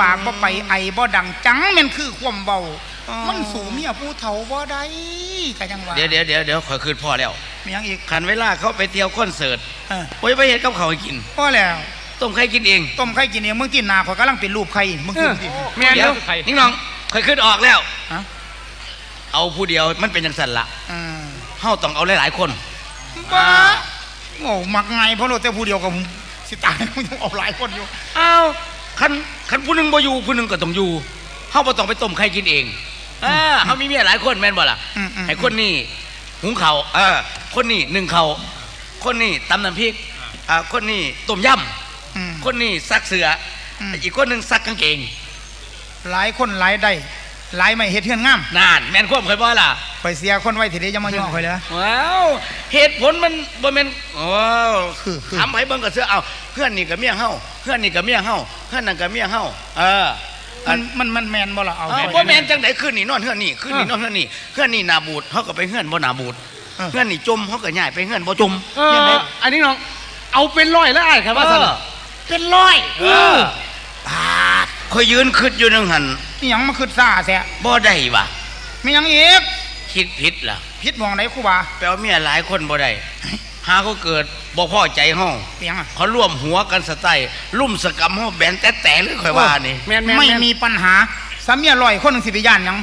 ปากบ่ไปไอบ่ดังจังแม่นคือความเบาอ๋อมันสู่เมียผู้เฒ่าบ่ได้ก็ยังว่าเดี๋ยวเดี๋ยวเดี๋ยวเดี๋ยวขอยคืนพ่อแล้วมีหยังอีกขันเวลาเขาไปเที่ยวคอนเสิร์ตเออโอ้ยไปเห็นกับเขาวให้กินพอแล้วต้มไข่กินเองต้มไข่กินเองมึงที่นาข่อยกำลังเป็นรูปไข่มึงกินสิแม่นเดี๋ยวเด้อใครนิ่งน้องขอยขึ้นออกแล้วฮะเอาผู้เดียวมันเป็นจังสันละอืมเฮาต้องเอาหลายๆคนบ้าโง่มักไงเพราะเราแต่ผู้เดียวกับผมสิตายมึงต้องเอาหลายคนอยู่อ้าว คันคันผู้หนึงบ่อยู่ผู้หนึงก็ต้องอยู่เฮาบ่ต้องไปต้มไข่กินเองอ่าเฮามีเมียหลายคนแม่นบ่ล่ะอืมอืม ไอ้คนนี้หุงข้าวเออคนนี้นึ่งข้าวคนนี้ตำน้ำพริกอ่าคนนี้ต้มยอืมำคนนี้ซักเสื้ออม อีกคนหนึงซักกางเกง หลายคนหลายได้ หลายไม่เฮ็ดเฮือนงามนานแม่นควบเคยบ่ล่ะข่อยเสียคนไว้ทีเดียวจะมาย่อข่อยเลยว้าวเหตุผลมันบ่แม่นโอ้คือคือถามไผเบิ่งก็เสื้อเอาเพื่อนนี่ก็เมียเฮาเพื่อนนี่ก็เมียเฮาเพื่อนนั่นก็เมียเฮาเออมันมันมันแมนบ่ล่ะเอาเออข่บ่อยแม่นจังได๋คืนนี่นอนเฮือนนี่คืนนี่นอนเฮือนนี่เฮือนนี่หนาบูดเฮาก็ไปเฮือนบ่หนาบูดเออเฮือนนี่จมเฮาก็ย้ายไปเฮือนบ่จมเอออันนี้น้องเอาเป็นร้อยแล้วไอ้ครับว่าสั่นเออเป็นร้อยเออปาดคอยยืนคิดอยู่นึงหัน นี่หยังมาคือซ่าแท้บ่ได้ว่ะมีหยังอีกคิดผิดล่ะผิดหมองไหนครูบาแปลว่าเมียหลายคนบ่ได้หาเขาเกิดบ่พอใจเฮาเปียงอะเขาร่วมหัวกันสไตล์ลุ่มสกรรมเฮาแบนแต่แต่เลยค่อยว่านี่แม่นแม่นไม่แม่นมีปัญหาสามีอร่อยคนหนึงสิไปย่านหยัง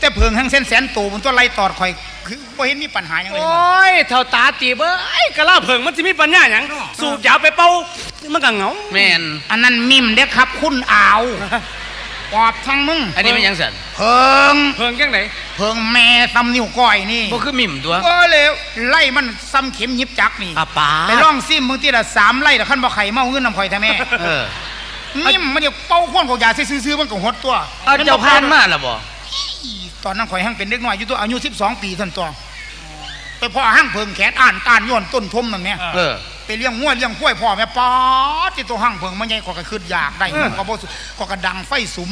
แต่เพิงแห่งเส้นแสนโตมันตัวไล่ตอดข่อยคือบ่เห็นมีปัญหาหยังเลยโอ้ยเท่าตาตีเบ้ยกะลาเผิงมันจะมีปัญญาหยังสูบยาไปเป่ามันก็เหงาแม่นอันนั้นมิมเด้อครับ คุณอาว ปอบทั้งมึงอันนี้มันหยังสั่นเพิงเผิงยังไงเพิงแม่ซ้ำนิ้วก้อยนี่บ่คือมิ่มตัว ก็เลยไล่มันซ้ำเข็มหยิบจักนี่อาปาไปล่องซิมมึงทีละสามไล่แต่ขั้นบ่ไข่เมาเงินนำข่อยแท้แม่เออนี่มันเดี๋ยวเป้าข้นของยาซื้อๆมันก็หดตัวเอาเจ้าพานมาแล้วบ่อีตอนนั้นข่อยหั่งเป็นเด็กน้อยอยู่ตัวอายุ12 ปีท่านตัวไปพ่อหั่งเพิงแขนอ่านต้านย้อนต้นทมนั่นแม่เออ ไปเลี้ยงงัวเลี้ยงกล้วยพ่อแม่ป๊อดที่ตัวหั่งเพิงมันใหญ่กว่าก็คืออยากได้มันก็บ่สุก็กระดังไฟสุม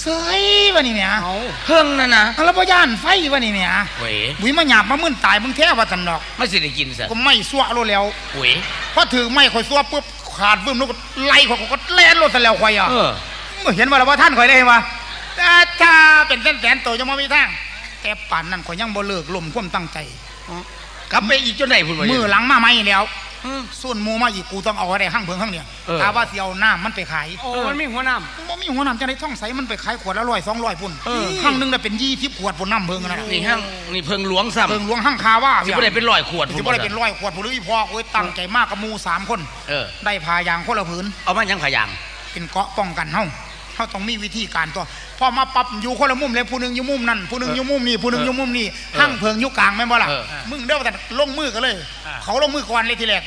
เสยว่านี่แม่เอาเพิ่งนั่นนะแล้วบ่ย่านไฟว่านี่แม่เว้ยบุยมาหยาบมามึนตายมึงแท้ว่าซั่นดอกไม่สิได้กินซะก็ไม่ซัวโลดแล้วเว้ยพอถือไม้ข่อยซัวปุ๊บขาดบึ้มแล้วก็ไล่ข่อยก็แล่นรถซะแล้วข่อยอะเออมื่อเห็นว่าแล้วว่าท่านข่อยได้เห็นว่าแต่ถ้าเป็นแสนแสนๆตัวยังไม่มีทางแต่ป่านนั้นข่อยยังบ่เลิกลมความตั้งใจกลับไปอีกจนไหนพุ่นวะมือหลังมาไม่แล้วอืม ส่วนหมูมาอีกกูต้องเอาอะไรข้างเพิงข้างเนี่ยเออถ้าว่าเสียวน้ำมันไปขายโอ้มันมีหัวน้บ่มีหัวน้ำจะได้ท่องใสมันไปขายขวดละร้อยสองร้อยพุ่นเออข้างหนึงได้เป็นยี่สิบขวดพุ่นน้ำเพิงนั่นนะนี่ห้างนี่เพิ่งหลวงซ้ำเพิงหลวงห้างคาว่าสิบ่ได้เป็นร้อยขวดสิบ่ได้เป็นร้อยขวดพุ่นหรืออีพอโอ้ยตั้งใจมากกับหมูสามคน เออ ได้พายางคนละผืนเอามายังขายางเป็นเกราะป้องกันเฮา เฮาต้องมีวิธีการตัวพอมาปรับอยู่คนละมุมเลยผู้หนึ่งอยู่มุมนั่นผู้หนึ่งอยู่มุมนี่ผู้หนึ่งอยู่มุมนี่ห้างเพิงอยู่กลางแม่นบ่ล่ะมึงเด้อแต่ลงมือกันเลย เขาลงมือก่อนเลยทีแรก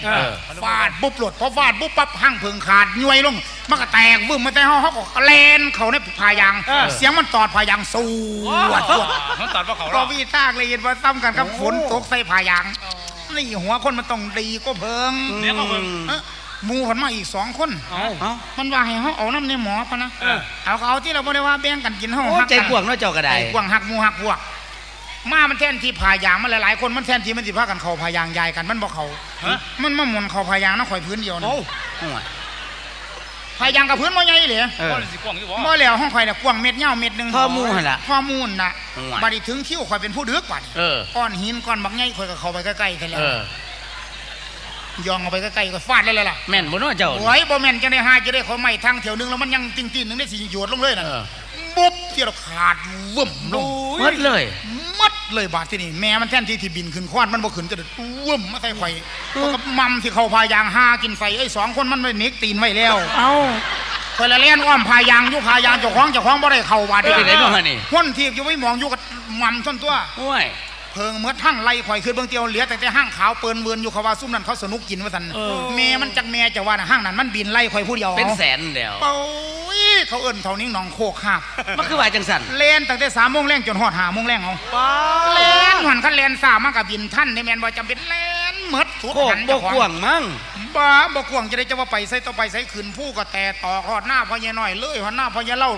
ฟาดปุ๊บหลดพอฟาดปุ๊บปั๊บห้างเพิงขาดย่วยลงมันก็แตกบึ้มมาแต่เฮาเฮาก็แลนเขาในพายาง เสียงมันตอดพายางสู้วดวดำตัดว่าเขาก็วีตากเลยเห็นว่าซ้ำกันกับฝนตกใส่พายางนี่หัวคนมันต้องดีก็เพิงเดี๋ยวเขาเพิ่ง หมูผันมาอีกสองคนเอาเอ้า มันว่าให้เขาเอาน้ำในหมอพะนะเออ เอาก็เอาที่เราบ่ได้ว่าแบ่งกันกินเฮาโอ้หักใจกว้างเนาะเจ้าก็ได้ ใจกว้างหักหมูหักพวก มามันแทนที่พายางมันหลายๆคนมันแทนที่มันสิพากันเข้าพายางยายกันมันบ่เข้าฮะ มันมาหมุนเข้าพายางนะข่อยพื้นเดียวนะโอ้โอ้ยพายางกับพื้นบ่ใหญ่เลย เออบ่ได้สิกว้างอยู่บ่บ่แล้วห้องข่อยน่ะกว้างเม็ดยาวเม็ดหนึงข้อมูลหั่นล่ะข้อมูลน่ะโอ้ยบัดนี้ถึงคิวข่อยเป็นผู้ดึกบัดเออ ก้อนหินก้อนบักใหญ่ข่อยก็เข้าไปใกล้ๆกันแล้เอวอ ย่องเอาไปใกล้ๆก็ฟาดเลยล่ะแม่นบ่เนาะเจ้าโอ้ยบ่แม่นจะได้หาจะได้ขอไม้ทางเที่ยวหนึงแล้วมันยังติ้งๆหนึงได้สิหยวดลงเลยน่ะเออปุ๊บที่เราขาดวึ่มลงหมดเลยมัดเลยบาดที่นี่แม่มันแท่นที่ที่บินขึ้นควานมันบ่ขึ้นจะวึ่มมาใส่ไฟเพราะกับมัมที่เขาพายางหากินไฟไอ้สองคนมันไม่เน็กตีนไว้แล้วเอ้าคอยละเล่นอ้อมพายางอยู่พายางเจ้าของเจ้าของบ่ได้เข้าบาดเป็นไงบ้างฮะนี่คนที่อยู่ไว้มองอยู่กับมัมท่อนตัวโอ้ย เพิงเมื่อทั้งไล่ข่อยขึ้นเบื้องเตียวเหลือแต่แต่ห้างขาวเปิ้นเวินอยู่เขาว่าซุ่มนั้นเขาสนุกกินว่าซั่นแม่มันจักแม่จะว่าน่ะห้างนั้นมันบินไล่ข่อยผู้เดียวเป็นแสนแล้วโอ้ยเขาเอิ้นเท่านี้หนองโคกคาบมันคือว่าจังสั่นเล่นตั้งแต่สามโมงแรงจนหอดหาโมงแรงเอาเล่นหันคันเล่นสามมันกับบินท่านในแมนว่าจำเป็นเล่นหมดสุดโคกหันบ่เจ้าของกว้างมั้งบ้าบ่กวางจะได้จะว่าไปใส่ต่อไปใส่ขืนผู้ก็แต่ต่อหอดหน้าพญาน้อยเลยหอดหน้าพญาเล่า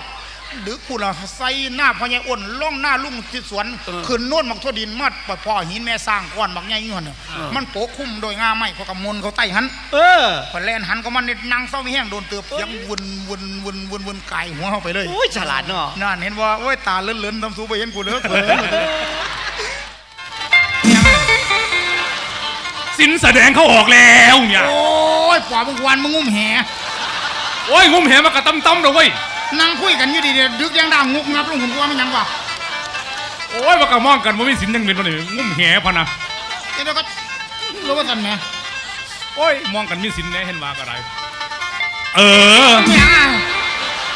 ดึกพูดละใส่หน้าพ่อใหญ่อ้นล่องหน้าลุงที่สวนขึ้นโน่นมักทั่วดินมาปล่อยพ่อหินแม่สร้างก้อนบักใหญ่ยี่หันน่ะมันโปะคุ้มโดยงาไม้เขากำมลเขาใต้หันเออพอแล่นหันก็มันนี่นั่งเศร้าไม่แห้งโดนเตือบยังวนวนวนวนวนไก่หัวเข้าไปเลยโอ้ยฉลาดเนาะนั่นเห็นว่าโอ้ยตาเลื่อนๆทำสูไปเห็นกูเลิกเลยสินแสดงเขาออกแล้วเนี่ยโอ้ยปอบมึงวันมึงงุ้มแหโอ้ยงุ้มแหมากระตั้มตั้มเลยเว้ย นั่งคุยกันอยู่ดีๆดึกยังด่างงุกงับลงหุ่นกูว่ามันยังวะโอ้ยมากระมองกันว่ามีสินยังเป็นตัวนี้งุ้มแหพะนะเดี๋ยวก็รู้ว่าสันแหมโอ้ยมองกันมีสินแหน่เห็นว่าก็ได้เออไม่ยังอะ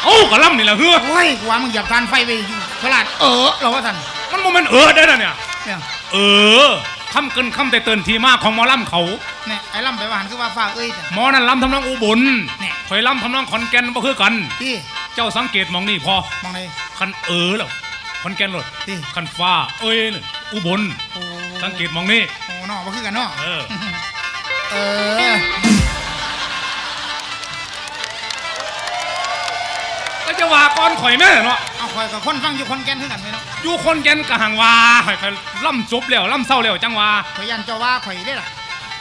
เอ้ากระล่ำนี่แหละเฮ้อโอ้ยกูว่ามึงหยับทานไฟไปอยู่ตลาดเออเราว่าสันมันโมเมนเออได้แล้วเนี่ยเนี่ยเออคำเกินคำแต่เตือนทีมากของหมอลำเขาเนี่ยไอ้ล่ำไปว่าหันคือว่าฟ้าเอ้ยจ้ะหมอนั่นลำทำนองอุบลแน่ข่อยลำทำนองขอนแก่นบ่คือกันพี่ เจ้าสังเกตมองนี่พอมองเลยคันเออแล้วขอนแก่นรถพี่คันฟ้า เอ้ยน่ะอุบล โอ้สังเกตมองนี่ โอ้เนาะมาคือกันเนาะเออ เออ ก็จะว่าก่อนข่อยแม่เนาะเอาคอยกับคนฟังอยู่คนแก่นคือกันไหมเนาะอยู่คนแก่นกะหังว่าข่อยข่อยล่ำจบแล้วล่ำเศร้าแล้วจังว่าข่อยยันเจ้าว่าข่อยได้ล่ะ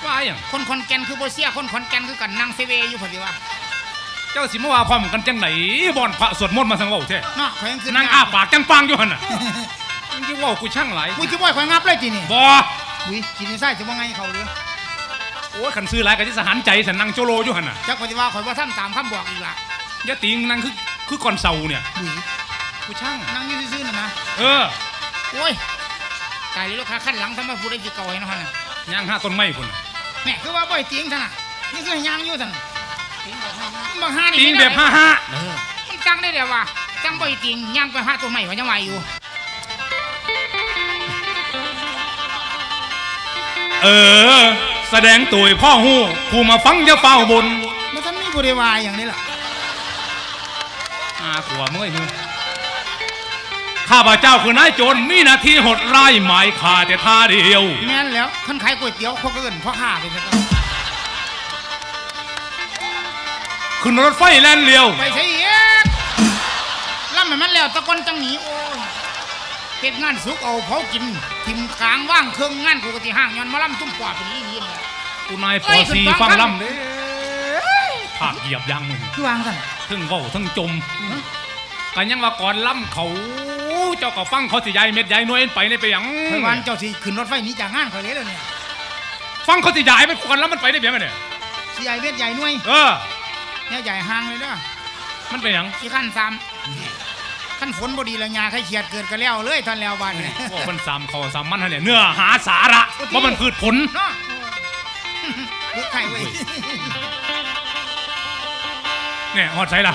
ว่าอย่างคนคนแก่นคือโบเซียคนคนแก่นคือกันนั่งเซเวอยู่พอดีว่าเจ้าสิมาว่าความกันจังไหนบ่อนพระสวดมนต์มาสังเว้าแท้เนาะข่อยยังคือนั่งอ้าปากจังปังอยู่หั่นน่ะมึงสิเว้ากูช่างหลายมุ้ยที่บ่อยข่อยงับเลยจีนี่บ่อุ้ยกินไส้จะว่าไงเขาเด้อโอ้ยคันซื้อหลายก็สิสหันใจสันนั่งโจโลอยู่หั่นน่ะจักปฏิว่าข่อยว่าทำตามคำบอกอีกล่ะอย่าติงนั่งคือคือก่อนเสาเนี่ยอุ้ยกูช่างนั่งอยู่ซื่อๆน่ะนะเออโอ้ยตายเลยลูกค้าขั้นหลังทำไมพูดได้จีเก่าให้นะฮะน่ะย่างห้าต้นไม้พุ่นน่ะแม่คือว่าบ่อยติงท่านน่ะนี่คือยางอยู่ท่าน บางห้านี่ติงไม่แบได้บห้าห้ามันจังได้เดี๋ยวว่าจังบ่อยติงยางไปห้าตัวใหม่ว่ายังไหวอยู่เออ แสดงตัวให้พ่อฮู้ผู้มาฟังจะเฝ้าบนมันท่านมีบริวารอย่างนี้ล่ะอาขวเมื่อยมือข้าพเจ้าคือนายโจรมีหน้าที่หดร้ายหมายขาแต่ท่าเดียว แม่นแล้วขันขายก๋วยเตี๋ยวเขาก็เอิ้นพ่อข้าไปซะก่อน ขึ้นรถไฟแล่นเลี้ยว ไปใช่เอ๊ะล่ำให้มันแล้วตะกอนจังหนีโอ้ยเฮ็ดงานสุกเอาเผากินทิมขางว่างเครื่องงานกูก็ที่ห้างย้อนมาล่ำตุ้มปอดเป็นลี่ยินเลยกูนายปเอ้อยซีขึ้นฟัฟังงครับล่ำเด้ผากเหยียบยังมึงคือวางสั่นทั้งเว้าทั้งจมกันยังว่าก่อนล่ำเขาเจ้าก็ฟังเขาสิยายเม็ดยายหน่วยไปในไปหยังคอยวันเจ้าสิขึ้นรถไฟหนี้จากงานคอยเลยแล้วเนี่ยฟังเขาสิยายไปก่อนแล้วมันไปได้เพียงไงเนี่ยสิใหญ่เวทใหญ่หน่วยเออ เนี่ยใหญ่ห่างเลยเด้อมันไปหยังที่ขั้นสามขั้นฝนบดีละยาใครเขียดเกิดก็แล้วเลยท่านแล้วบ้านเนี่ยพวกมันสามเขาสามมันฮะเนี่ยเนื้อหาสาระว่ามันพืชผลเนาะลูกไข่เว้ยเนี่ยหอดใส่ละ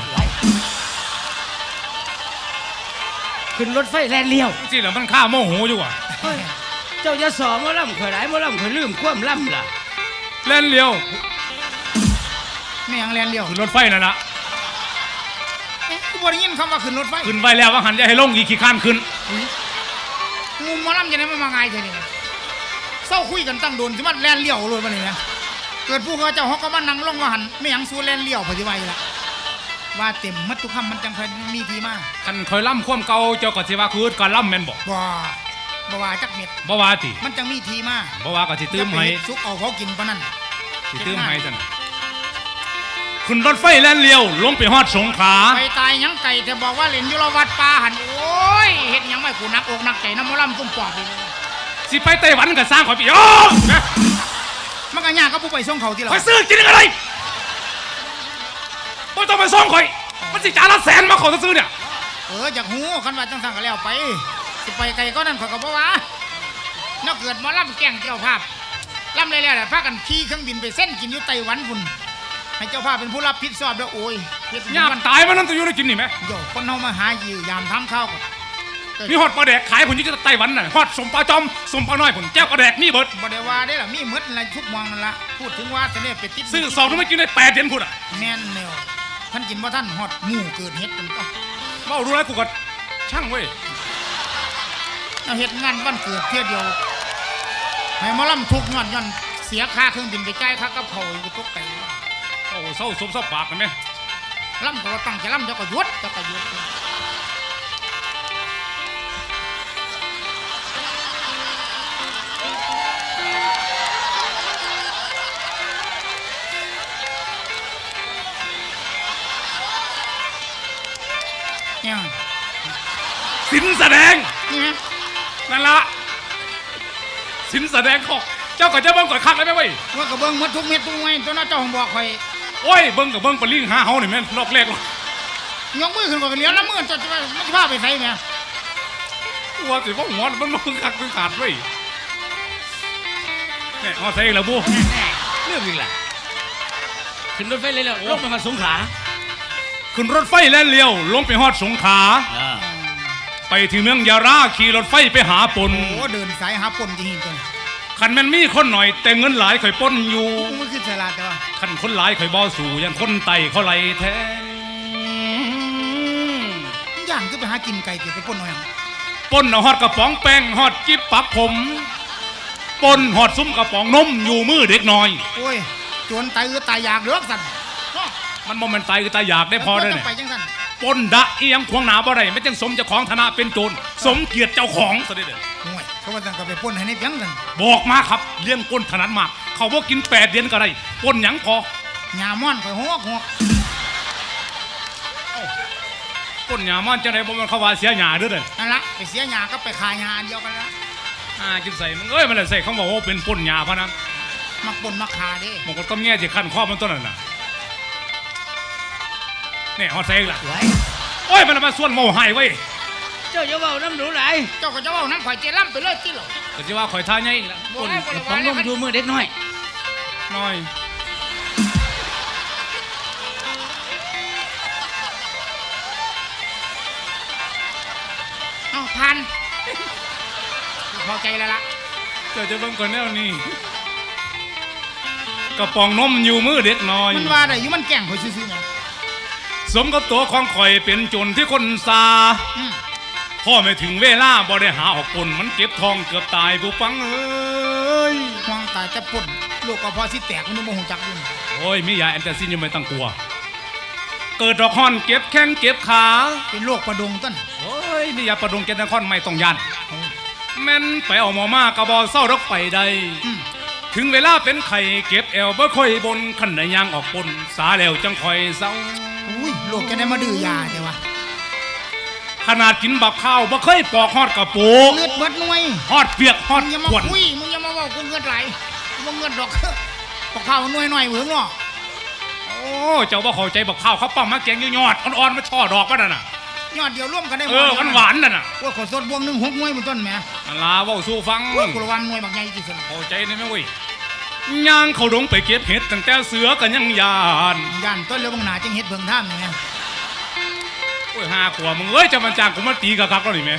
ขึ้นรถไฟแล่นเลี้ยวสิแล้วมันข้าโมโหอยู่ว่ะเฮ้ยเจ้าจะสอนมาล่ำข่อยหลายมาล่ำข่อยลืมความล่ำล่ะเล่นเลี้ยว แม่งแลนเลี้ยวขึ้นรถไฟนั่นละเอ๊ะกูบ่ได้ยินคำว่าขึ้นรถไฟขึ้นไปแล้วว่าหันจะให้ลงอีกขี้ข้านขึ้น งูหมาล่ำจะได้มามาไงเธอเนี่ยเศร้าคุยกันตั้งโดนสิมันแลนเลี้ยวเลยมันนี่นะเกิดผู้เขาเจ้าเขาก็มานั่งลงว่าหันไม่หยังสู้แลนเลี้ยวปฏิวัติละว่าเต็มมัดทุกคำมันจังค่อยมีทีมาคันคอยล่ำความเก่าเจ้าก็สิว่าคือการล่ำแม่นบ่บ่บ่ว่าจักเม็ดบ่ว่าติมันจังมีทีมาบ่ว่าก็สิตื้มให้จะไปเฮ็ดสุกเอาเขากินปะนั่นสิตื้มให้ซั่น ขึ้นรถไฟแล่นเลี้ยวลงไปฮอดสงขลาไปตายหยังไก่แต่บอกว่าเล่นอยุรวัดป่าหันโอ้ยเฮ็ดหยังไม่กูนักอกนักใจน้ำมอลำตุ้มปอดเลยสิไปไต้หวันก็สร้างข่อยไปโอ้นะมันก็ยากก็ผู้ไปส่งเขาที่เราข่อยซื้อกินอะไรบ่ต้องไปส่งข่อย มันสิจานละแสนมาเขอซื้อเนี่ยเออจากหูคันว่าจังสั่งก็แล้วไป สิไปไกลก็นั่นข่อยก็บ่ว่าเนอกเกิดหมาล่ำแกล้งเจ้าภาพล่ำเลยแล้วแหละพากันขี่เครื่องบินไปเส้นกินอยู่ไต้หวันพุ่น ให้เจ้าภาพเป็นผู้รับผิดชอบแล้วโอ้ยเฮ็ดยามมันตายมันนั่นตัวอยู่ได้กินนี่ไหมโยคนเฮามาหาอยู่ยามทำข้าวก็มีฮอดปลาแดกขายผลอยู่ที่ไต้หวันน่ะฮอดสมปลาจอมสมปลาน้อยผลแก้วปลาแดกมีเบิดบ่ได้ว่าได้ล่ะมีหมดอะไรทุกหมองนั่นล่ะพูดถึงว่าจะเนี่ยไปติดซื้อสองนึงไม่กินได้แปดเดือนพุ่นอะแม่นแนวท่านกินบ่ท่านฮอดหมู่เกิดเฮ็ดกันก็เมารู้แล้วกูก็ช่างเว้ยเอาเฮ็ดงานวันเกิดเที่ยเดียวให้หมาล่ำทุกข์ย้อนย้อนเสียค่าเครื่องบินไปจ่ายค่ากับเขาวอยู่ตกไก่ โอ้เศร้าสมเศร้ปากกันไหมล่ำตัวตั้งจะล่ำจะก็หยุดจะก็หยุดสินแสดงนั่นละสินแสดงของเจ้าก็จะเบิ้งก่อนคักได้ไหมเวิว่าก็เบิ่งหมดทุกเม็ดทุกไม้ตัวน้าเจ้าของบอกข่อย โอ้ยเบิ่งกับเบิ่งปลาลิงหาเฮานี่แม่นลอกแรกหรอกยกมือขึ้นก็เหลียวน้ำมือจะจะมันจะพาไปไสแม่ว่าสิบ่หัวมันบ่คักคือขาดเว้ยเนี่ยเอาใส่อีกแล้วบูเรื่องอีกล่ะขึ้นรถไฟเลยแล้วลงไปมาสงขลาขึ้นรถไฟแล้วเลี้ยว ลงไปฮอดสงขลาอ่าไปถึงเมืองยาราขี่รถไฟไปหาปน โอ้เดินสายหาปนจริงๆตัว นี้คันแม่นมีคนหน่อย แต่เงินหลายข่อยปนอยู่มันคือฉลาดแต่ว่าคันคนหลายข่อยบ่สู่ยันคนไต่เขาไหลแทงย่างคือไปหากินไก่เก็บไปปนหน่อยปนเอาฮอดกระป๋องแป้งฮอดจิ๊บปักผมปนฮอดซุ้มกระป๋องนมอยู่มือเด็กน้อยโอ้ยโจรตายเอือตายอยากเลือกสั่นเนาะมันบ่แมันตายคือตายอยากได้พอได้ต้เนี่องไปจังสั่นปนดะเอียงขวางหนาบ่ได้ไม่จังสมเจ้าของฐานะเป็นโจรสมเกียรติเจ้าของซะเด้อห่วย เขาว่าสั่นก็ไปปนให้ในเพียงสั่นบอกมาครับเลี้ยงก้นถนัดมาก เขาบ่กินแปดเดือนก็ได้ปนหยังพอหญ้าม่อนข่อยหอกหอกปนหยามันจังไดบ่แมันเขาว่าเสียหยาเด้อเด้อนั่นละไปเสียหญ้าก็ไปขายหญ้าอันเดียวกันละอ่ากินใส่มึงเอ้ยมันเลยใส่เขาบอกว่าเป็นปนหยาพะนะมักปนมักขาเด้มันก็ต้องแง่สิขั้นข้อมันต้นนั่นน่ะนี่ฮอดใส่อีกล่ะไว้โอ้ยมันเอามาส่วนโมหายเว้ย เจ้าอย่าเว้าน้ำหนูไหลเจ้าก็จะเว่านั้นข่อยเจล่ำไปเลยที่หรอ ก็สิว่าข่อยท่าใหญ่อีกแล้วบ่ให้บ่ละขว่าองนแล้วมมันอยู่มือเด็กน้อย น้อยเอ้าพันพอใจแล้วล่ะเจ้าจะเบิ่งก่อนแนวนี้กระป๋องนมอยู่มือเด็กน้อย มันว่าได้อยู่มันแกล้งข่อยซื่อๆนะสมกับตัวของข่อยเป็นจนที่คนซา อืม พ่อไม่ถึงเวลาบ่ได้หาออกปนมันเก็บทองเกือบตายผู้ฟังเอ้ยห่วงตายจะปนลูกก็พอสิแตกมันยังบ่ฮู้จักอยู่โอ้ยมียาแอนตาซินยังไม่ต้องกลัว เกิดดอกฮอนเก็บแข้งเก็บขาเป็นโรคประดงต้นโอ้ยมียาประดงเกณฑ์นครไม่ต้องยันแม่นไปเอาหมอมากระบอเศร้าดอกไปใดอืมถึงเวลาเป็นไข่เก็บแอวบ่ค่อยบนขันไหนยางออกปนสาแล้วจังค่อยเศร้าอุ้ยโรคจะได้มาดื้อยาแต่ว่า ขนาดกินบักข้าวบ่เคยปอกฮอดกระปูเลือดเบิดหน่วยฮอดเปียกฮอดมึงอย่ามาขวดคุยมึงอย่ามาเว่ากูเงินไหลมึงเงินดอกปอกข้าวหน่วยหน่อยเหมือนเนาะโอ้เจ้าบ่เข้าใจบักข้าวเขาปั้มมาแกงยอดๆอ่อนๆมาช่อดอกว่านั่นน่ะยอดเดียวร่วมกันได้เออหวานๆนั่นน่ะว่าขอสดบวงหนึ่งหกหน่วยมันต้นแหม่อันลาเว้าสู่ฟัง ว่ากุละวันหน่วยบักใหญ่ที่สุดเข้าใจได้ไหมเว้ยย่างเขาดงไปเก็บเห็ดตั้งแต่เสือกันยังยาน ย่านต้นแล้วบางหนาจังเฮ็ดเบิ่งท่ามนี่แหม่ โอ้ยห้าขวบมึงเอ้ยจะมันจ้างกูมาตีกะคักแล้วนี่แม่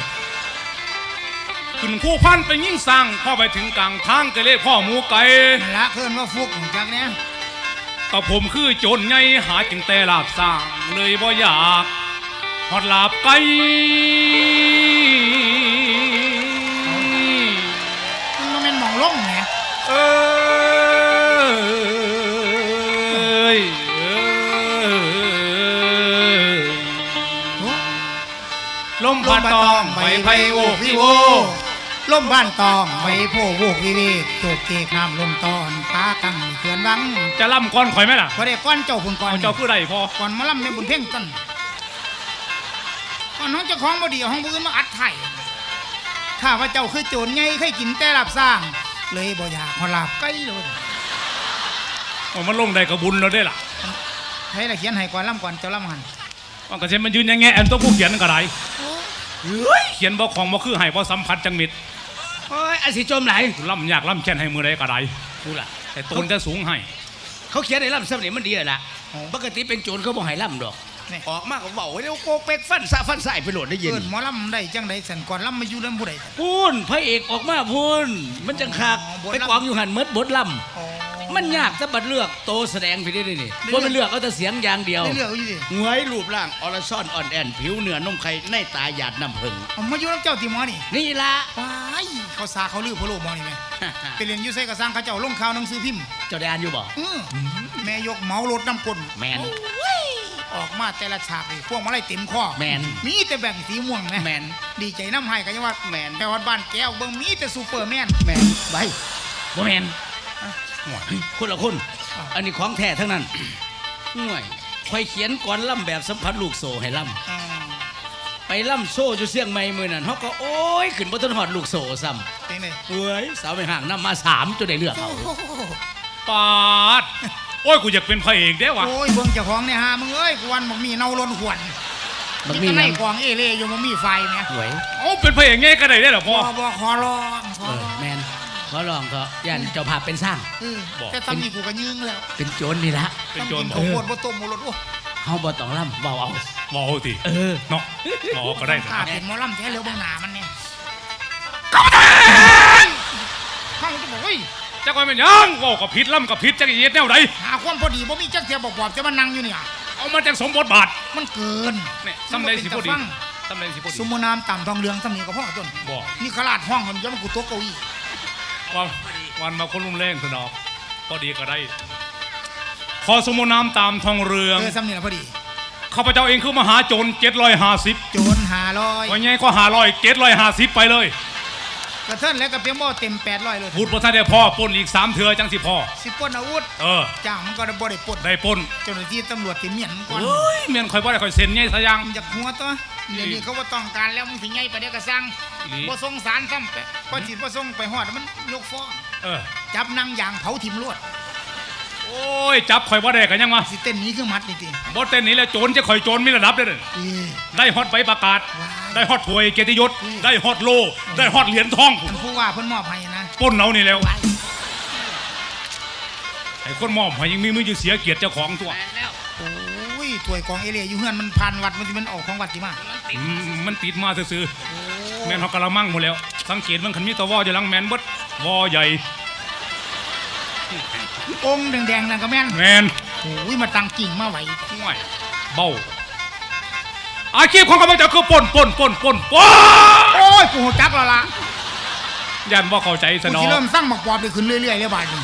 ขึ้นคู่พันไปยิ่งสั่งพอไปถึงกลางทางก็เลยพ่อหมูไก่นั่นละเคินว่าฟุกจากเนี้ยก็ผมคือโจรไงหากินแต่ลาบสร้างเลยบ่อยากฮอดลาบไก่ ลมพัดตองใบไผ่โอกพี่โวลมบ้านตองใบโพโวกวิเวกโตกเกกน้ำลมตอนปลากังเขื่อนวังจะล่ำก้อนข่อยไหมล่ะพอได้ก้อนเจ้าพุ่นก่อนเอาเจ้าคือใดพอก่อนมาล่ำในบุญเพ่งต้นก่อนน้องเจ้าของบ่ดีเอาห้องบื้นมาอัดไถ่ข้าพระเจ้าคือโจรไงเคยกินแต่ลาบสร้าง เลยบ่อยากขอลาบไก่เลยเอามันลงได้กระบุญแล้วได้ล่ะให้ละเขียนให้ก่อนล่ำก่อนเจ้าล่ำหันมันก็เช่นมันยืนอยังไงแอนตัวผู้เขียนก็ได้ เฮ้ยเขียนบ่ของบ่คือให้บ่สัมผัสจังมิดโอ้ยอาสิจมไหลล่ำยากล่ำแค้นให้มือใดก็ได้กูล่ะแต่ตนจะสูงให้ เขาเขียนในล่ำซ้ำนี่มันดีแล้วล่ะปกติเป็นโจรเขาบอกให้ล่ำดอกนี่ออกมาก็เบาเดี๋ยวโกเป็กฟันสะฟันใส่ไปโหลดได้ยินเอินหมอล่ำได้จังใดสันก่อนล่ำมาอยู่เรื่องผู้ใดพูนพระเอกออกมาพูนมันจังคักอ๋อบทไปล่ำกองอยู่หันเมดบทล่อ๋อำ มันยากจะบัดเลือกโตแสดงไปได้นี่ได้ว่ามันเลือกเอาแต่เสียงอย่างเดียวได้เลือกเอาอยู่ดิหวยรูปร่างออรซ่อนอ่อนแอนผิวเนื้อนมไข่ในตาหยาดน้ำผึ้งเอามาอยู่น้ำเจ้าตีหมอนี่นี่ละว้ายเขาซาเขาลือพะโลหมอนี่ไหมไปเรียนอยู่ไสก็สร้างเขาเจ้าลงข่าวหนังสือพิมพ์เจ้าได้อ่านอยู่บ่อื้อแม่ยกเหมารถน้ำกลนแมนออกมาแต่ละฉากนี่พวกมาไล่เต็มข้อแม่นมีแต่แบ่งสีม่วงนะแมนดีใจน้ำให้กันยังว่าแม่นแต่วัดบ้านแก้วเบิ่งมีแต่ซูเปอร์แมนแมนใบบ่แมน คนละคน อันนี้ของแท้ทั้งนั้นห่วยคอยเขียนก่อนล่ำแบบสัมผัสลูกโซให้ล่อ่าำไปล่ำโซ่อยู่เสียงใหม่มือนั่นเขาก็โอ้ยขึ้นบนต้นหอดลูกโซ่ซ้เป็นไงำเอ้ยสาวไปห่างน้ำมาสามจนได้เลือกเอาปาดโอ้ยกูอยากเป็นพระเอกเด้วะโอ้ยเบิ่งเจ้าของเนี่ยฮะมึงเอ้ยกวนบอกมีเนาล้นขวนมันมีมีแต่ในน้กองเอเล่อยู่มันมีไฟเนี่ยำหวยเอาเป็นพระเอกไงก็ได้ได้เหรอพ่บออบอขอร้องขเอออร้องแมน ขอลองก็ย่านเจ้าภาพเป็นสร้าง เออบอกแต่ตำนี้กูก็ยืงแล้วเป็นโจรนี่ละเป็นโจรตำบกิอกข้าวโพดบ่ต้มบ่รสโอ้เฮาบ่ต้องล่ำเบาเอาวเอาทีเออ เนาะวอาก็ได้ข้านะเป็นหมอลำแท้เหลียวเบางหน้ามันเนี่ยข้างจะบอกเฮ้ยจักว่าเป็นหยังเว่ากับพิษล่ำกับพิษจักอีเย็ดแนวใดหาความพอดีบ่มีจักเทียบอกบอบจะมานั่งอยู่เนี่ย เอามาจากสมบทบาทมันเกินเนี่ยซ้ำใดสิพอดีมันบ่เป็นตาฟังซ้ำใดสิพอดีสมมุนามต่ำทองเหลืองสำเนียงกับพ่อจนบอก นี่ขลาดห้องคนจะมากูโต๊ะเก้าอี้ วันวันมาคนรุ่มแรงสนอกพอดีก็ได้ ขอสมุนามตามทองเรืองเออสำเนียงพอดี ข้าพเจ้าเองคือมหาโจรเจ็ดร้อยห้าสิบโจรหาลอยวันนี้ก็หาร้อยเจ็ดร้อยห้าสิบไปเลยกระเทินแล้วก็เพียงบ่เต็มแปดร้อยเลยพูดภาษาได้พ่อปล้นอีกสามเถื่อจังสิพ่อสิปล้นอาวุธเออจ้างมันก็ได้บ่ได้ปล้นได้ปล้นเจ้าหน้าที่ตำรวจที่เมียนมันก่อนเฮ้ยเมียนคอยบ่ได้คอยเซ็นไงสะยังมันอยากหัวตัว เดี๋ยวนี้เขาว่าต้องการแล้วมึงสิไงไปเดี๋ยวก็สั่งอีหลี บ่ส่งสารซ้ำไปพอจิตบ่ส่งไปฮอดมันยกฟ้องเออ จับนางยางเผาถิ่มลวดโอ้ย จับคอยบ่ได้กันยังวะสิเต้นหนี้คือมัดนี่ติบ่เต้นนี้แล้วโจรจะคอยโจรมีระดับเด้อเด้อเอ้ย ได้ฮอตใบประกาศ ว้ายได้ฮอตถวยเกียรติยศ อืม ได้ฮอตโล ได้ฮอตเหรียญทองท่านผู้ว่าเพิ่นมอบให้นะปล้นเอานี่แล้วว้ายไอ้คนมอบให้ยังมีมือจะเสียเกียรติเจ้าของตัวโอ้ย ถ้วยกองเอเลียอยู่เฮือนมันผ่านวัดมันสิมันออกของวัดสิมาอืมมันติดมาซื่อๆแม่นเขากะละมังหมดแล้ว สังเกตมันคันมีตัววออยู่หลังแมนเบดวอใหญ่องค์แดงๆนั่นก็แม่นแมนโอ้ยมาตั้งกิ่งมาไหวห่วยเบ้าอาชีพของข้าพเจ้าคือปล้นปล้นปล้นปล้นปล้นโอ้ยกูหัวจักแล้วล่ะยันว่าเข้าใจสกูนอสิเริ่มสร้างหมักปอบได้ขึ้นเรื่อยๆเลยบาดนี้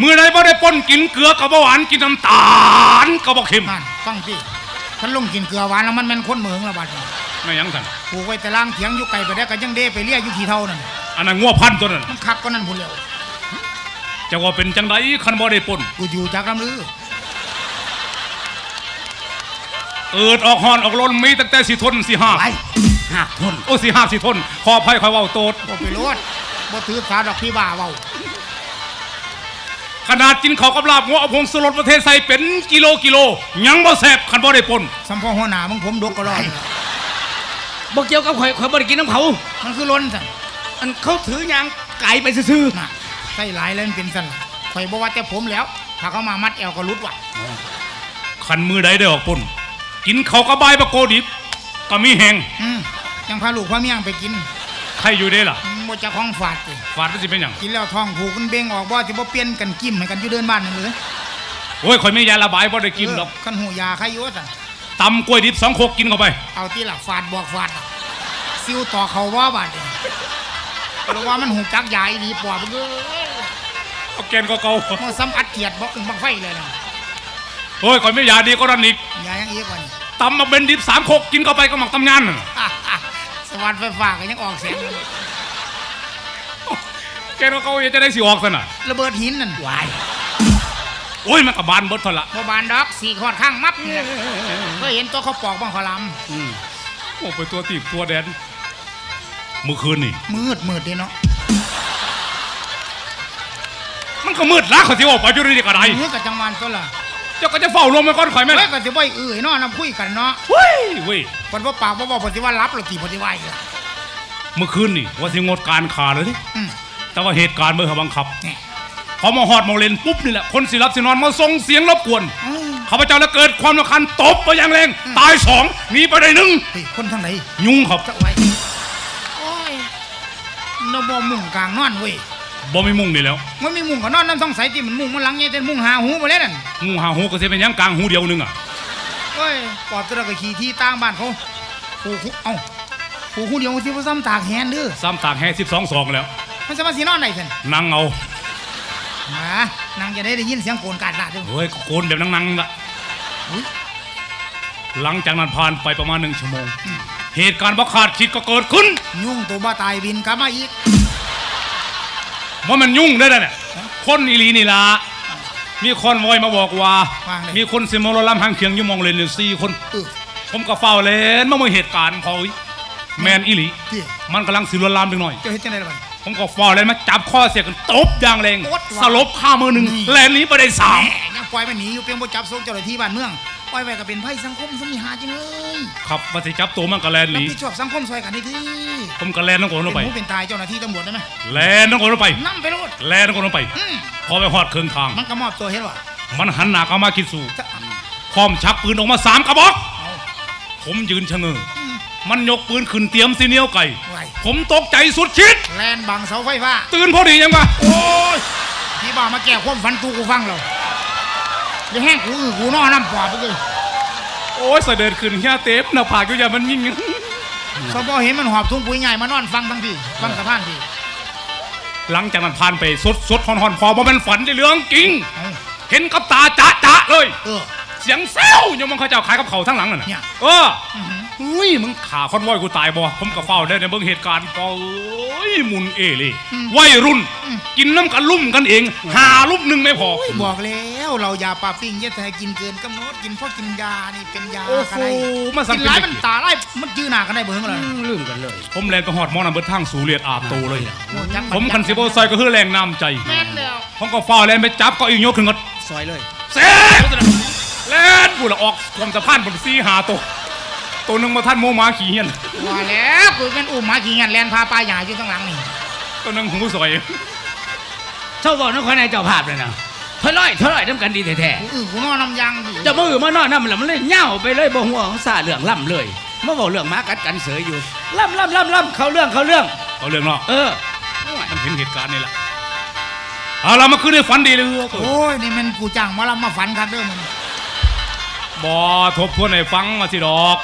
มือใดบ่ได้ปล้นกินเกลือกับบ่หวานกินน้ำตาลกับบ่เค็มนั่นฟังสิฉันลงกินเกลือหวานแล้วมันแม่นคนเหมืองและบาดนี้ไม่หยังสั่นปลูกไว้แต่ล่างเถียงอยู่ไกลไปได้ก็ยังเด้ไปเลี้ยอยู่ขี้เท่านั่นอันนั้นงัวพันธุ์ตัวนั้นมันคักก็นั่นพุ่นแล้วจะว่าเป็นจังไดคันบ่ได้ปล้นกูอยู่จากลำลือเอิดออกหอนออกลนมีตั้งแต่สิทนสิหาไปหักทนโอ้สิหาสิทนขออภัยคอยเว้าโตดบ่ไปโลดบ่ถือสาดอกพี่บ้าเว้าข นาดกินข้าวกับลาบงัวเอาผงสลดประเทศไทยเป็นกิโลกิโล ยังบ่แซ่บคันบ่ได้ปล้นสัมพอหัวหน้ามึงผมดกก็รอดบ่เกี่ยวกับข่อยข่อยบ่ได้กินน้ำเขา มันคือล้นสั่นอันเขาถือยางไก่ไปซื่อน่ะใส่หลายแล้วมันเป็นสั่นล่ะข่อยบ่ว่าแต่ผมแล้ว ถ้าเขามามัดแอวก็หลุดว่ะคันมือใดได้ออกปล้นกินข้าวกับใบายบะโกดิบก็มีแหงอืมยังพาลูกพาเมียงไปกิน ใครอยู่ได้ล่ะ อื มบ่จะของฝาดติฟาดมันสิเป็นหยังกินแล้วท้องผูกมันเบ่งออกบ่สิบ่เปลี่ยนกันกิ้มให้กันอยู่เดินบ้านนั่นเลยโอ้ยข่อยไม่ยาระบายบ่ได้กินหรอกคันหูยาใครอยู่สั่นตำกล้วยดิบสองโคกกินเข้าไป เอาที่ละฝาดบอกฝาดล่ะซิวต่อเขาว่าบาดเดียวเพราะว่ามันหูจักยาอีดีปอบเอ้ยเอาแกนก็เก่ามันซ้ำอัดเกียดบอกอึ้งบังไฟเลยนะโอ้ยข่อยไม่ยาดีก็นั่นอีกยายังอีกว่านี่ ตำมาเป็นดิบสามโคกกินเข้าไปก็หมักตำยานนั่นสวัสดิ์ไฟฟ้าก็ยังออกเสียงเลย แกนก็เก่าจะได้สิออกซะน่ะระเบิดหินนั่นๆวายโอ้ยมันก็บานเบิดเท่าละโบบานดอกสี่ขอดข้างมับเนี่ยเคยเห็นตัวเขาปอกบ้างขอลอืมโอ้ไปตัวตีบตัวแดนเมื่อคืนนี่ำมืดมืดดีเนาะมันก็มืดละเขาสิออกไปอยู่นี่ก็ได้มืดกับจังหวันตัวละเจ้าก็จะเฝ้ารวมมันก่อนข่อยไหมเฮ้ยล่ะก็จะบ่อยเอื่อยเนาะน้ำคุยกันเนาะเฮ้ยเว้ยคนว่าปากว่าบอกปฏิว่ารับหรือตีปฏิว่าอีกล่ะเมื่อคืนนี่ว่าสิงดการขาเลยดิอืม แต่ว่าเหตุการณ์เมื่อเขาบังคับเนี่ยพอมาหอดมาเลนปุ๊บนี่แหละ คนสิรับสินอนมาส่งเสียงรบกวนอืมข้าพเจ้าแล้วเกิดความรำคาญตบไปอย่างแรง ตายสองหนีไปได้หนึ่งเฮ้ยคนทางไหน ยุงครับจะไว้โอ้ยนบ่มุ่งกลางนอนเว้ยบ่มีมุงนี่แล้วมันมีมุงก็นอนน้ำสองสายที่มันมุงมันหลังไงแต่มุงหาหูไปเลยนั่นงูหาหูก็สิเป็นหยังกลางหูเดียวหนึงอะเอ้ยปอบตัวละก็ขี่ที่ต่างบ้านเขาผูกหูเอ้าผูกหูเดียวที่พ่ซ้ำตากแหนเด้อซ้ำตากแห่สิบสองสองแล้ว มันจะมาสีนอนไหนท่นนั่งเอาหานางจะได้ได้ยินเสียงโกนกาดลาดด้วยเฮ้ยโกนแบบนั่งๆละอุ๊ยหลังจากนั้นผ่านไปประมาณหนึ่งชั่วโมง เหตุการณ์บ่ขาดคิดก็เกิดขึ้น ยุ่งตัวบ้าตายบินกลับมาอีกว่ามันยุ่งได้อเนี่ยคนอีหลีนี่ละมีคนวอยมาบอกว่าว่าไงมีคนสิมาลำหางเคียงอยู่มองเลนอยู่สี่คนเออผมก็เฝ้าเล่นมาเมื่อเหตุการณ์พอเอ้ยแมนอีหลีที่มันกำลังสิลวนลามดึงหน่อยเจ้าเฮ็ดจังไดล่ะบัด ผมก็เฝ้าเล่นมาจับข้อเสียกันตบอย่างแรงโอ๊ดว่ะ สลบข้ามือหนึ่งนี่แลนหนี้ไปได้สามแหมยังปล่อยมันหนีอยู่เพียงบ่จับส่งเจ้าหน้าที่บ้านเมืองปล่อยไว้ก็เป็นภัยสังคมสมิหาจังเลยครับมาสิจับตัวมันก็แลนหรับนีผิดชอบสังคมซอยกันได้ทีผมก็แลนน้องโกนลงไป เป็นหูเป็นตายเจ้าหน้าที่ตำรวจได้ไหมแลนน้องโกนลงไปนำไปโลดแลนน้องโกนลงไป อืมพอไปหอดเครื่องทาง มันก็มอบตัวเฮ็ดว่ามันหันหน้าเข้ามาคิดสู่จะพร้อมชักปืนออกมาสามกระบอกเอาผมยืนชะเง้ออืมมันยกปืนขึ้นเตรียมซีเนียวไก่ไว้ ผมตกใจสุดคิด แลนบังเสาไฟฟ้า ตื่นพอดียังวะโอ้ยพี่บ่ามาแก้ความฝันตูกูฟังแล้วเดี๋ยวแห้งกูอื้อกูนอน้ำปอบไปเลยโอ้ยเสด็จขึ้นเฮียเต็มหน้าผากอยู่อย่ามันยิ่งสบอเห็นมันหอบทุ่งปุ๋ยใหญ่มานอนฟังทั้งพี่ฟังสะพานพี่หลังจากนั้นผ่านไปสดสดหอนหอนพอบ่เป็นฝันได้เรื่องจริงเอาเห็นกับตาจะจะเลย เออเสียงแซวยังมันเขาเจ้าขายกับเขาวทั้งหลังนั่นน่ะเนี่ยเออ อื้อหืออุ้ยมึงขาคอนวอยกูตายบ่ผมก็เฝ้าได้ในเบิ่งเหตุการณ์ก็เอ้ยหมุนเอเลยวัยรุ่น กินน้ำกันลุ่มกันเอง หาลุ่มหนึ่งไม่พอ บอกแล้วเรายาปลาปิ้งอย่าแต่กินเกินกำหนดกินเพราะกินยานี่เป็นยาโอ้โหกันได้มาสั่งกินเป็นหลายเด็กมันตาไล่มันจื้อหน้ากันได้เบิ่งเลยลืมกันเลย ผมแลนไปหอดหมอน้ำเบิดทางสู่เลียดอาบโตเลยโอ้จักผมคันสิโบซอยก็คือแรงน้ำใจแม่นแล้วผมก็ฟ้าแลนไปจับก็อีกยกขึ้นก็ซอยเลยเซ่แลนกูละออกความสะพานบนซีหาตัว ตัวหนึงมาท่านโมมาขี่เฮียนว่าแล้วกูเป็นอุ้มหมาขี่เงี้ยแลนพาปลาใหญ่อยู่ข้างหลังนี่ตัวหนึงหูสวยเจ้าบอกน้องคนในเจ้าภาพเลยนะเท่าไรเท่าไรน้ำกันดีแท้กูอื้อกูนอนน้ำยางอยู่ๆเจะมือมานอนน้ำแล้วมันเลยเหย่าไปเลยบ่หัวของซาเรื่องล่ำเลยมาบอกเรื่องหมากัดกันเสยอยู่ล่ำล่ำล่ำล่ำเขาเรื่องเขาเรื่อง เอาเรื่องเนาะเออมันเห็นเหตุการณ์นี่แหละเอาเรามาขึ้นในฝันดีเลยโอ้ยนี่มันกูจ้างหมาลำมาฝันครับเด้อมึงบอทบทวนให้ฟังมาสิดอก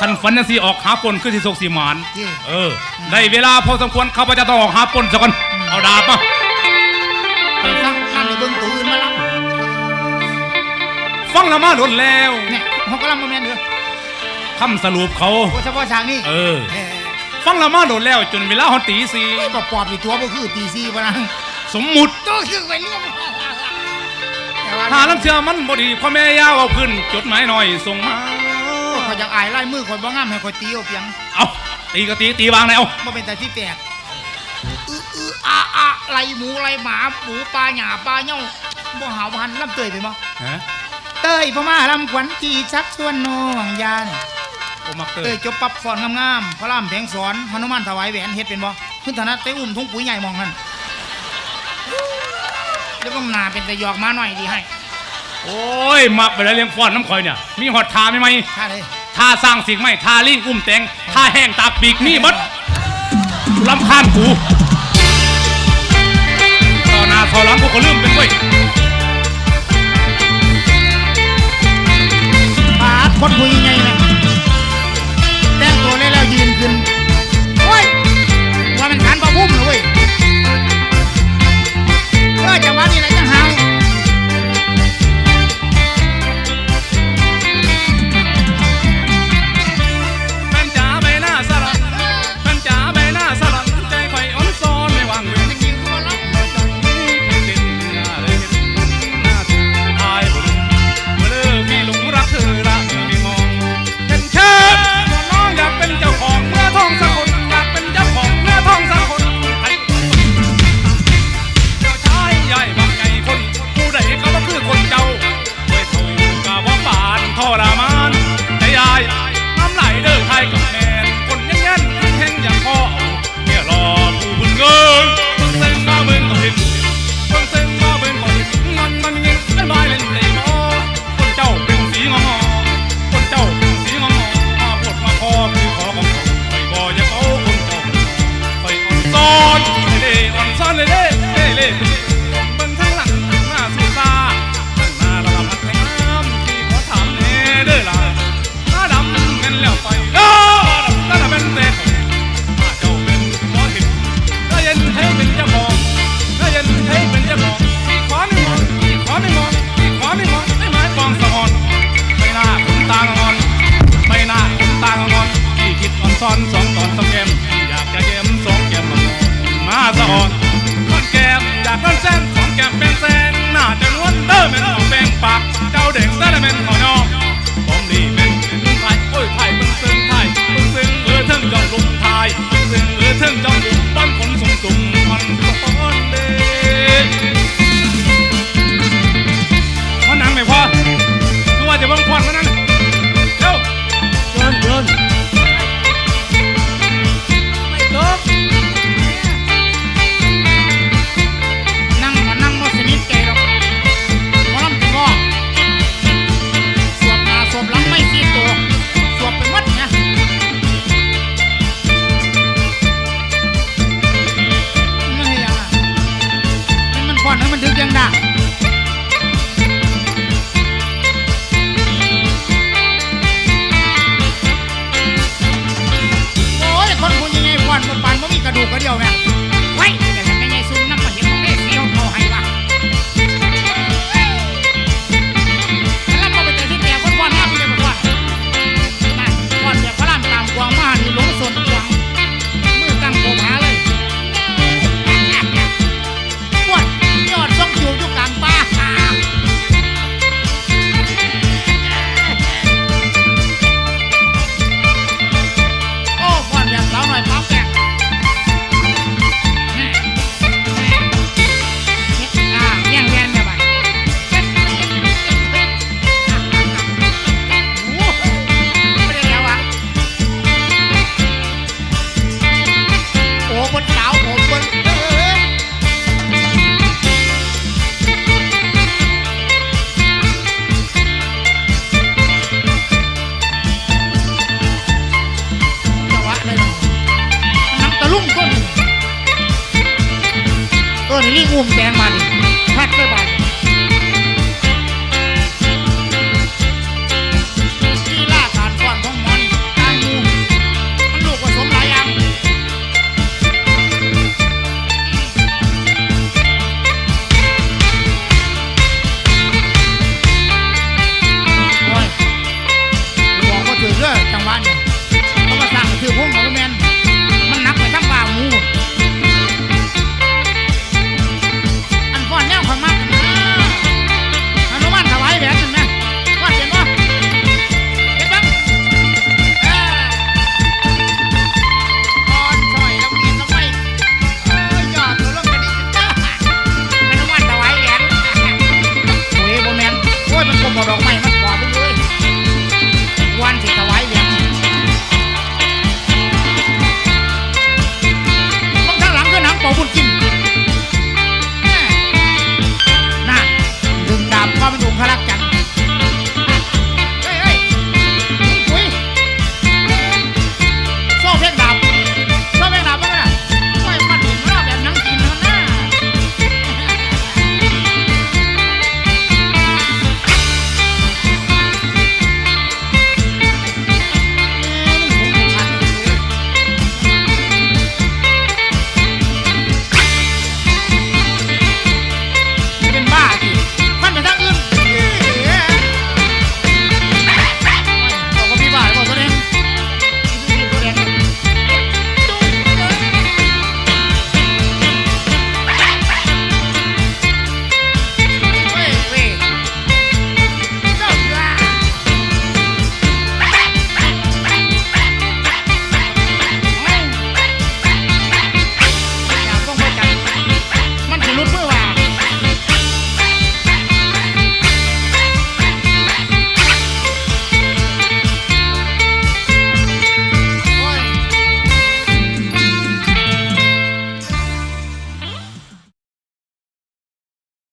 คันฝันยังสิออกหาปนคือสิสกสิหมานที่เออ ได้เวลาพอสมควรข้าพเจ้าต้องออกหาปนซะก่อนเอาดาบมา ไปฟังนั่นเลยเบิ่งตัวอื่นมาลฟังและมาหลดแล้วำเนี่ยเขาก็ลำมาแม่นเด้อคำสรุปเขาโอ้เฉพาะฉากนี้เออ เออฟังและมาหลดแล้วจนเวลาหอนตีสี่ไอ้ปอบปอบอยู่ตัวบ่คือตีซี่ปะนะสมมุติ ตัวคือไปเรื่องแต่ว่าหาลังเชื่อมันบ่ดีพ่อแม่ย่าเอาขึ้น จดหมายหน่อยส่งมา เขาอยากอายไล่มือคนบ่งามให้คนตีเอาเพียงเอาตีก็ตีตีวางไหนเอาบ่เป็นแต่ที่แตกอื้ออื้ออาอาไล่หมูไล่หมาหมูปลาหญ้าปลาเน่าบ่หาวบ่หันลำเตยไปบ่ฮะเต้ยพ่อมาลำขวัญจีชักชวนน้องยานโอมักเตอเต้ยร์จบปรับฟอนงามๆพระรามแผงสอนหนุมานถวายแหวนเฮ็ดเป็นบ่ขึ้นฐานะเต้อุ้มทุ่งปุ๋ยใหญ่มองนั่นเดี๋ยวต้องหนาเป็นแต่หยอกมาหน่อยดีให้ โอ้ย มักไปแล้วเลี้ยงฟ้อนน้ำข่อยเนี่ย มีหอดทาไหมไหมท่าเลย ท่าสร้างสิ่งไม่ท่าลิ่งอุ้มแตงท่าแห้งตาปีกนี่มัดลำคาญกูต่อหน้าต่อหลังกูก็ลืมเป็นเว้ยปาดคนปุ๋ยใหญ่ไหมแต่งตัวเลยแล้วยืนขึ้นโอ้ยว่ามันขันประพุ่มเลยเว้ยเออจังหวะนี้ 白，究竟得你命何用？講你命命太，開太奔生太，奔生而成叫龍太，奔生而成叫龍班狂送送。